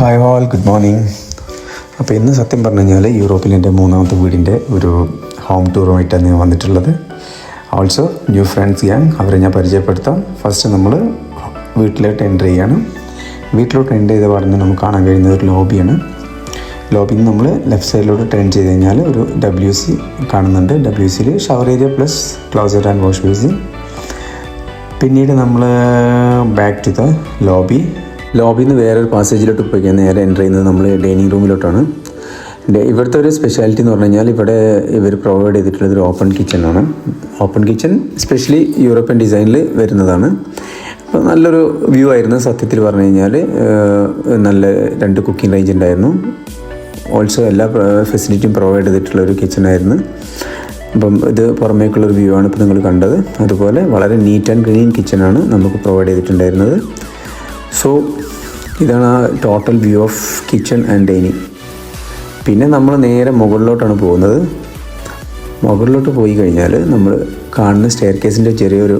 Hi all good morning അപ്പോൾ ഇന്ന് സത്യം പറഞ്ഞു കഴിഞ്ഞാൽ യൂറോപ്പിൽ എന്റെ മൂന്നാമത്തെ വീടിന്റെ ഒരു ഹോം ടൂറുമായിട്ടാണ് ഞാൻ വന്നിട്ടുള്ളത്. ഓൾസോ ന്യൂ ഫ്രണ്ട്സ് ഗ്യാങ് അവരെ ഞാൻ പരിചയപ്പെടുത്താം. ഫസ്റ്റ് നമ്മൾ വീട്ടിലോട്ട് എന്റർ ചെയ്യാണ്. വീട്ടിലോട്ട് എന്റർ ചെയ്ത പാടുന്ന നമുക്ക് കാണാൻ കഴിയുന്ന ഒരു ലോബിയാണ് ലോബിയിൽ നമ്മൾ ലെഫ്റ്റ് സൈഡിലോട്ട് ടേൺ ചെയ്ത് കഴിഞ്ഞാൽ ഒരു ഡബ്ല്യു സി കാണുന്നുണ്ട്. ഡബ്ല്യു സിയിൽ shower area plus closet and wash basin പിന്നീട് നമ്മൾ ബാക്ക് ടു ദ ലോബി ലോബിയിൽ നിന്ന് വേറൊരു പാസേജിലോട്ട് പോയി. നേരെ എന്റർ ചെയ്യുന്നത് നമ്മൾ ഡൈനിങ് റൂമിലോട്ടാണ് ഇവിടുത്തെ ഒരു സ്പെഷ്യാലിറ്റി എന്ന് പറഞ്ഞു കഴിഞ്ഞാൽ ഇവിടെ ഇവർ പ്രൊവൈഡ് ചെയ്തിട്ടുള്ളത് ഒരു ഓപ്പൺ കിച്ചൺ ആണ്. ഓപ്പൺ കിച്ചൺ സ്പെഷ്യലി യൂറോപ്യൻ ഡിസൈനിൽ വരുന്നതാണ്. അപ്പോൾ നല്ലൊരു വ്യൂ ആയിരുന്നു. സത്യത്തിൽ പറഞ്ഞു കഴിഞ്ഞാൽ നല്ല രണ്ട് കുക്കിംഗ് റേഞ്ച് ഉണ്ടായിരുന്നു. ഓൾസോ എല്ലാ ഫെസിലിറ്റിയും പ്രൊവൈഡ് ചെയ്തിട്ടുള്ള ഒരു കിച്ചൺ ആയിരുന്നു. അപ്പം ഇത് പുറമേക്കുള്ളൊരു വ്യൂ ആണ് ഇപ്പോൾ നിങ്ങൾ കണ്ടത്. അതുപോലെ വളരെ നീറ്റ് ആൻഡ് ക്ലീൻ കിച്ചണാണ് നമുക്ക് പ്രൊവൈഡ് ചെയ്തിട്ടുണ്ടായിരുന്നത്. സോ ഇതാണ് ആ total view of kitchen and dining പിന്നെ നമ്മൾ നേരെ മുകളിലോട്ടാണ് പോകുന്നത്. മുകളിലോട്ട് പോയി കഴിഞ്ഞാൽ നമ്മൾ കാണുന്ന സ്റ്റെയർ കേസിന്റെ ചെറിയൊരു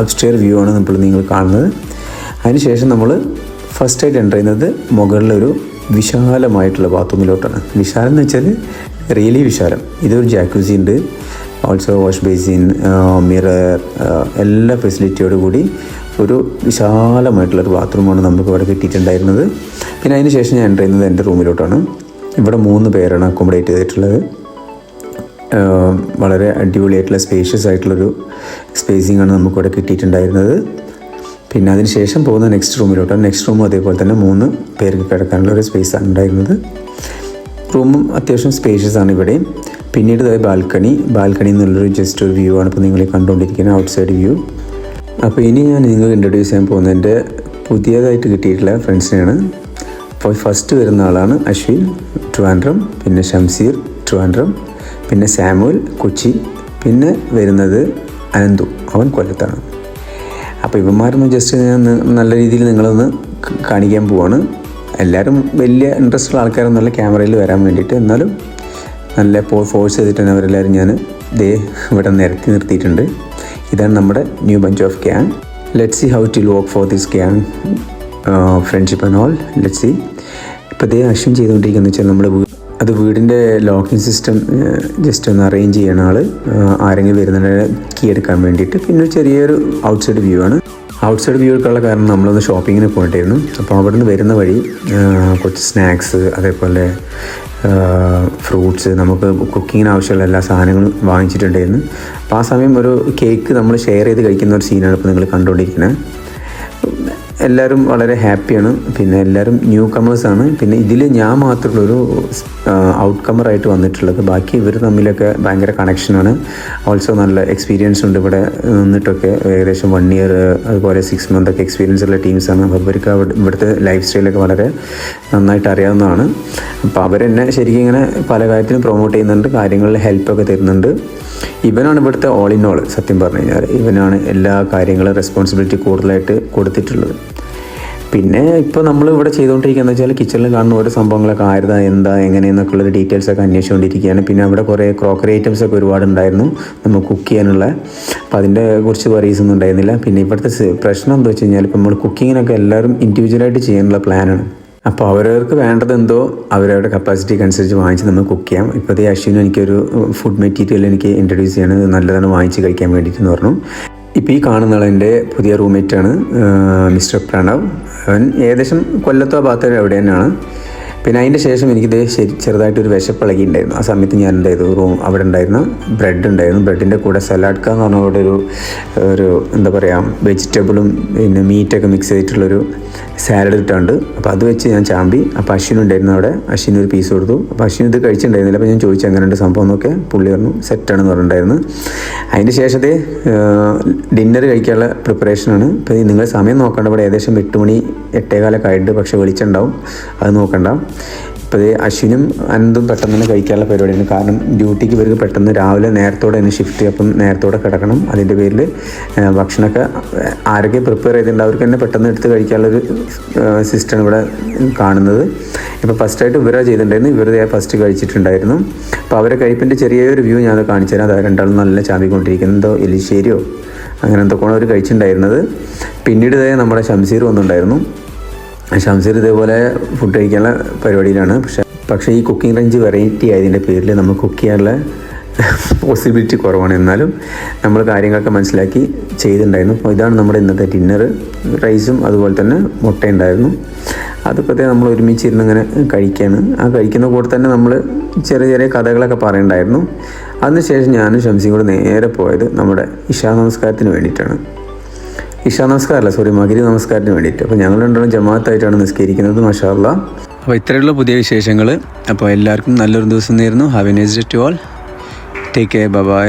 അപ്സ്റ്റെയർ വ്യൂ ആണ് നമ്മൾ നിങ്ങൾ കാണുന്നത്. അതിനുശേഷം നമ്മൾ ഫസ്റ്റ് ആയിട്ട് എന്റർ ചെയ്യുന്നത് മുകളിലൊരു വിശാലമായിട്ടുള്ള ബാത്റൂമിലോട്ടാണ് വിശാലം എന്ന് വെച്ചാൽ റിയലി വിശാലം. ഇതൊരു ജാക്യൂസി ഉണ്ട്. ഓൾസോ വാഷ് ബേസിൻ മിറർ എല്ലാ ഫെസിലിറ്റിയോട് കൂടി ഒരു വിശാലമായിട്ടുള്ളൊരു ബാത്റൂമാണ് നമുക്ക് ഇവിടെ കിട്ടിയിട്ടുണ്ടായിരുന്നത്. പിന്നെ അതിന് ശേഷം ഞാൻ എന്റർ ചെയ്യുന്നത് എന്റെ റൂമിലോട്ടാണ്. ഇവിടെ മൂന്ന് പേരാണ് അക്കോമഡേറ്റ് ചെയ്തിട്ടുള്ളത്. വളരെ അടിപൊളിയായിട്ടുള്ള സ്പേഷ്യസ് ആയിട്ടുള്ളൊരു സ്പേസിംഗ് ആണ് നമുക്കിവിടെ കിട്ടിയിട്ടുണ്ടായിരുന്നത്. പിന്നെ അതിന് ശേഷം പോകുന്ന നെക്സ്റ്റ് റൂമിലോട്ടാണ് നെക്സ്റ്റ് റൂമും അതേപോലെ തന്നെ മൂന്ന് പേർക്ക് കിടക്കാനുള്ള ഒരു സ്പേസാണ് ഉണ്ടായിരുന്നത്. റൂമും അത്യാവശ്യം സ്പേഷ്യസ് ആണ് ഇവിടെയും. പിന്നീട് ഇതായി ബാൽക്കണി. ബാൽക്കണി എന്നുള്ളൊരു ജസ്റ്റ് ഒരു വ്യൂ ആണ് ഇപ്പോൾ നിങ്ങൾ കണ്ടുകൊണ്ടിരിക്കുന്നത് ഔട്ട് സൈഡ് വ്യൂ അപ്പോൾ ഇനി ഞാൻ നിങ്ങൾ ഇൻട്രൊഡ്യൂസ് ചെയ്യാൻ പോകുന്നത് എന്റെ പുതിയതായിട്ട് കിട്ടിയിട്ടുള്ള ഫ്രണ്ട്സിനെയാണ് അപ്പോൾ ഫസ്റ്റ് വരുന്ന ആളാണ് അശ്വിൻ ട്രിവാൻഡ്രം പിന്നെ ഷംസീർ ട്രിവാൻഡ്രം പിന്നെ സാമുവൽ കൊച്ചി പിന്നെ വരുന്നത് അനന്തു. അവൻ കൊല്ലത്താണ്. അപ്പോൾ ഇവന്മാരൊന്ന് ജസ്റ്റ് ഞാൻ നല്ല രീതിയിൽ നിങ്ങളൊന്ന് കാണിക്കാൻ പോവാണ്. എല്ലാവരും വലിയ ഇൻട്രസ്റ്റ് ഉള്ള ആൾക്കാരൊന്നുമല്ല ക്യാമറയിൽ വരാൻ വേണ്ടിയിട്ട്. എന്നാലും നല്ല പോ ഫോഴ്സ് ചെയ്തിട്ട് തന്നെ അവരെല്ലാവരും ഞാൻ ദേ ഇവിടെ നിരത്തി നിർത്തിയിട്ടുണ്ട്. ഇതാണ് നമ്മുടെ new bunch of gang let see how to work for this gang friendship and all let see ഇപ്പോൾ ദേ അഷ്യം ചെയ്തുകൊണ്ടിരിക്കുന്നത് വെച്ചാൽ നമ്മുടെ അത് വീടിന്റെ ലോക്കിംഗ് സിസ്റ്റം ജസ്റ്റ് ഒന്ന് അറേഞ്ച് ചെയ്യണ ആൾ ആരെങ്കിലും വരുന്നതിന് കീ എടുക്കാൻ വേണ്ടിയിട്ട്. പിന്നെ ചെറിയൊരു ഔട്ട്സൈഡ് വ്യൂ ആണ്. ഔട്ട്സൈഡ് വ്യൂ ഒക്കെയുള്ള കാരണം നമ്മളൊന്ന് ഷോപ്പിങ്ങിന് പോയിട്ടായിരുന്നു അപ്പോൾ അവിടെ നിന്ന് വരുന്ന വഴി കുറച്ച് സ്നാക്സ് അതേപോലെ ഫ്രൂട്ട്സ് നമുക്ക് കുക്കിങ്ങിന് ആവശ്യമുള്ള എല്ലാ സാധനങ്ങളും വാങ്ങിച്ചിട്ടുണ്ടായിരുന്നു അപ്പോൾ ആ സമയം ഒരു കേക്ക് നമ്മൾ ഷെയർ ചെയ്ത് കഴിക്കുന്ന ഒരു സീനാണ് ഇപ്പോൾ നിങ്ങൾ കണ്ടുകൊണ്ടിരിക്കുന്നത്. എല്ലാവരും വളരെ ഹാപ്പിയാണ്. പിന്നെ എല്ലാവരും ന്യൂ കമേഴ്സാണ് പിന്നെ ഇതിൽ ഞാൻ മാത്രമുള്ളൊരു ഔട്ട്കമറായിട്ട് വന്നിട്ടുള്ളത്. ബാക്കി ഇവർ തമ്മിലൊക്കെ ഭയങ്കര കണക്ഷനാണ് ഓൾസോ നല്ല എക്സ്പീരിയൻസ് ഉണ്ട് ഇവിടെ നിന്നിട്ടൊക്കെ. ഏകദേശം വൺ ഇയർ അതുപോലെ സിക്സ് മന്ത് ഒക്കെ എക്സ്പീരിയൻസ് ഉള്ള ടീംസാണ് അപ്പോൾ അവർക്ക് ഇവിടുത്തെ ലൈഫ് സ്റ്റൈലൊക്കെ വളരെ നന്നായിട്ട് അറിയാവുന്നതാണ്. അപ്പോൾ അവരെന്നെ ശരിക്കും ഇങ്ങനെ പല കാര്യത്തിലും പ്രൊമോട്ട് ചെയ്യുന്നുണ്ട്. കാര്യങ്ങളിൽ ഹെൽപ്പൊക്കെ തരുന്നുണ്ട്. ഇവനാണ് ഇവിടുത്തെ ഓൾ ഇൻ ഓൾ സത്യം പറഞ്ഞു കഴിഞ്ഞാൽ ഇവനാണ് എല്ലാ കാര്യങ്ങളും റെസ്പോൺസിബിലിറ്റി കൂടുതലായിട്ട് കൊടുത്തിട്ടുള്ളത്. പിന്നെ ഇപ്പോൾ നമ്മൾ ഇവിടെ ചെയ്തുകൊണ്ടിരിക്കുന്നത് വെച്ചാൽ കിച്ചണിൽ കാണുന്ന ഓരോ സംഭവങ്ങളൊക്കെ ആയിരുന്നാ എന്താ എങ്ങനെയെന്നൊക്കെ ഉള്ള ഡീറ്റെയിൽസ് ഒക്കെ അന്വേഷിച്ചുകൊണ്ടിരിക്കുകയാണ് പിന്നെ അവിടെ കുറേ ക്രോക്കറി ഐറ്റംസ് ഒക്കെ ഒരുപാട് ഉണ്ടായിരുന്നു നമ്മൾ കുക്ക് ചെയ്യാനുള്ള. അപ്പോൾ അതിന്റെ കുറിച്ച് വറീസ് ഒന്നും ഉണ്ടായിരുന്നില്ല. പിന്നെ ഇവിടുത്തെ പ്രശ്നം എന്താ വെച്ച് കഴിഞ്ഞാൽ ഇപ്പോൾ നമ്മൾ കുക്കിങ്ങിനൊക്കെ എല്ലാവരും ഇൻഡിവിജ്വലായിട്ട് ചെയ്യാനുള്ള പ്ലാനാണ് അപ്പോൾ അവരവർക്ക് വേണ്ടത് എന്തോ അവരവരുടെ കപ്പാസിറ്റിക്ക് അനുസരിച്ച് വാങ്ങിച്ച് നമ്മൾ കുക്ക് ചെയ്യാം. ഇപ്പോഴത്തെ അശ്വിനും എനിക്കൊരു ഫുഡ് മെറ്റീരിയൽ എനിക്ക് ഇൻട്രൊഡ്യൂസ് ചെയ്യണത് നല്ലതാണ് വാങ്ങിച്ച് കഴിക്കാൻ വേണ്ടിയിട്ടെന്ന് പറഞ്ഞു. ഇപ്പോൾ ഈ കാണുന്ന എന്റെ പുതിയ റൂംമേറ്റാണ് മിസ്റ്റർ പ്രണവ്. അവൻ ഏകദേശം കൊല്ലത്തോ ഭാഗത്തോ എവിടെ തന്നെയാണ്. പിന്നെ അതിന്റെ ശേഷം എനിക്കിത് ശരി ചെറുതായിട്ടൊരു വിശപ്പിളകി ഉണ്ടായിരുന്നു ആ സമയത്ത് ഞാൻ എന്ത് ചെയ്തു? റൂം അവിടെ ഉണ്ടായിരുന്ന ബ്രെഡ് ഉണ്ടായിരുന്നു. ബ്രെഡിന്റെ കൂടെ സലാഡ്ക എന്ന് പറഞ്ഞ ഒരു ഒരു എന്താ പറയുക വെജിറ്റബിളും പിന്നെ മീറ്റൊക്കെ മിക്സ് ചെയ്തിട്ടുള്ളൊരു സാലഡ് ഇട്ടുണ്ട് അപ്പോൾ അത് വെച്ച് ഞാൻ ചാമ്പി. അപ്പോൾ അശ്വിൻ ഉണ്ടായിരുന്നു അവിടെ. അശ്വിൻ ഒരു പീസ് കൊടുത്തു. അപ്പോൾ അശ്വിൻ ഇത് കഴിച്ചിട്ടുണ്ടായിരുന്നില്ല. അപ്പോൾ ഞാൻ ചോദിച്ചു എങ്ങനെയുണ്ട് സംഭവം എന്നൊക്കെ പുള്ളി പറഞ്ഞു സെറ്റാണെന്ന് പറഞ്ഞിട്ടുണ്ടായിരുന്നു. അതിന്റെ ശേഷത്തെ ഡിന്നർ കഴിക്കാനുള്ള പ്രിപ്പറേഷനാണ് ഇപ്പോൾ നിങ്ങൾ സമയം നോക്കേണ്ട ഇവിടെ ഏകദേശം എട്ട് മണി എട്ടേകാലൊക്കെ ആയിട്ട് പക്ഷേ വെളിച്ചുണ്ടാവും അത് നോക്കണ്ട. ഇപ്പോൾ ഇത് അശ്വിനും അനന്തും പെട്ടെന്ന് തന്നെ കഴിക്കാനുള്ള പരിപാടിയാണ്. കാരണം ഡ്യൂട്ടിക്ക് ഇവർക്ക് പെട്ടെന്ന് രാവിലെ നേരത്തോടെ തന്നെ ഷിഫ്റ്റ് അപ്പം നേരത്തോടെ കിടക്കണം. അതിന്റെ പേരിൽ ഭക്ഷണമൊക്കെ ആരൊക്കെ പ്രിപ്പയർ ചെയ്തിട്ടുണ്ട് അവർക്ക് തന്നെ പെട്ടെന്ന് എടുത്ത് കഴിക്കാനുള്ളൊരു സിസ്റ്റമാണ് ഇവിടെ കാണുന്നത്. ഇപ്പോൾ ഫസ്റ്റായിട്ട് ഇവരാ ചെയ്തിട്ടുണ്ടായിരുന്നു ഇവർ ഫസ്റ്റ് കഴിച്ചിട്ടുണ്ടായിരുന്നു. അപ്പോൾ അവരെ കഴിപ്പിന്റെ ചെറിയൊരു വ്യൂ ഞാൻ കാണിച്ചു തരാം. അത് രണ്ടാളും നല്ല ചാമ്പിക്കൊണ്ടിരിക്കുന്നതോ എലിശ്ശേരിയോ അങ്ങനെ എന്തൊക്കെയാണ് അവർ കഴിച്ചിട്ടുണ്ടായിരുന്നത്. പിന്നീട് ഇതേ നമ്മുടെ ഷംസീർ വന്നിട്ടുണ്ടായിരുന്നു. ഷംസീർ ഇതേപോലെ ഫുഡ് കഴിക്കാനുള്ള പരിപാടിയിലാണ്. പക്ഷേ പക്ഷേ ഈ കുക്കിംഗ് റേഞ്ച് വെറൈറ്റി ആയതിന്റെ പേരിൽ നമ്മൾ കുക്ക് ചെയ്യാനുള്ള പോസിബിലിറ്റി കുറവാണ്. എന്നാലും നമ്മൾ കാര്യങ്ങളൊക്കെ മനസ്സിലാക്കി ചെയ്തിട്ടുണ്ടായിരുന്നു. അപ്പോൾ ഇതാണ് നമ്മുടെ ഇന്നത്തെ ഡിന്നർ റൈസും അതുപോലെ തന്നെ മുട്ട ഉണ്ടായിരുന്നു അതൊക്കെ നമ്മൾ ഒരുമിച്ചിരുന്ന് ഇങ്ങനെ കഴിക്കുകയാണ് ആ കഴിക്കുന്ന കൂടെ തന്നെ നമ്മൾ ചെറിയ ചെറിയ കഥകളൊക്കെ പറയണ്ടായിരുന്നു. അതിനുശേഷം ഞാനും ഷംസിയും കൂടെ നേരെ പോയത് നമ്മുടെ ഇഷാ നമസ്കാരത്തിന് വേണ്ടിയിട്ടാണ്. ഇഷാ നമസ്കാരമല്ല സോറി മകരി നമസ്കാരത്തിന് വേണ്ടിയിട്ട്. അപ്പോൾ ഞങ്ങൾ രണ്ടും ജമാഅത്തായിട്ടാണ് നിസ്കരിക്കുന്നത് മഷാല്ല അപ്പോൾ ഇത്രയുള്ള പുതിയ വിശേഷങ്ങൾ അപ്പോൾ എല്ലാവർക്കും നല്ലൊരു ദിവസം നേരുന്നു. Have a nice to all take care bye